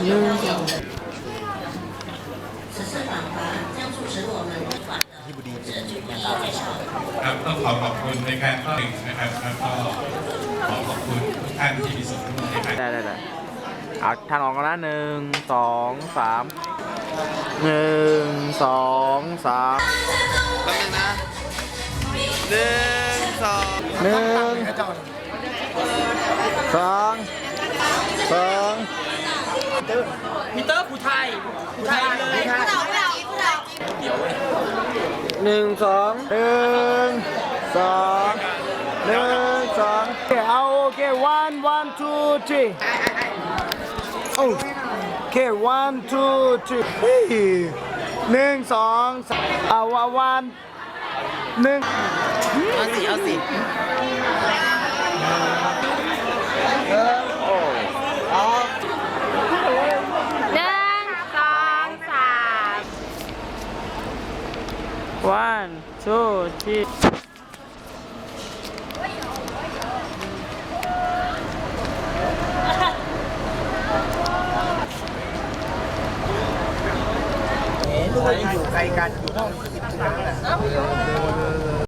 ที่บุรีเครับต้องขอขอบคุณในการเข้หนึ่งนะครับแล้วก็ขอขอบคุณทุกท่านที่มีส่วนร่วมในการได้ได้ได้เอาทางออกกันนะหนึ่งสองสามหนึ่งสองสามตั้บนึงนะหนึ่งสองหนึ่งสอง พีเตอร์ผู้ไทยผู้ไทยเลยหนึ่งสองหนึ่งสองหนึ่งสองโอเคเอาโอเค one one two three โอเค one two three เฮ้ยหนึ่งสองสามเอาว่า one หนึ่งเอาสิเอาสิ หนึ่งสองสาม one two three ลูกอยู่ไกลกันอยู่ห้อง